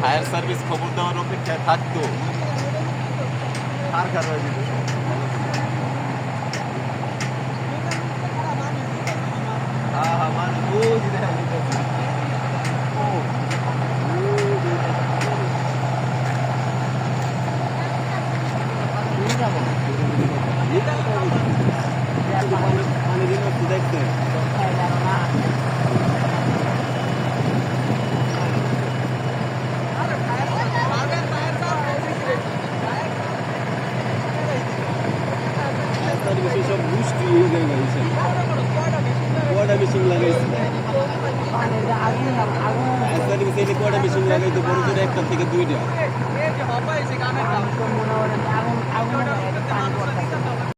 Fire service খবর দেওয়ার অপেক্ষায় থাকতো আর কারও হ্যাঁ হ্যাঁ মানে। পানি দিন বেশি সব হয়ে যায় গাইছে কয়টা মেশিন লাগাইছে ফায়ার সার্ভিস এনে কয়টা মেশিন লাগাইতো বড় জোরে থেকে দুইটা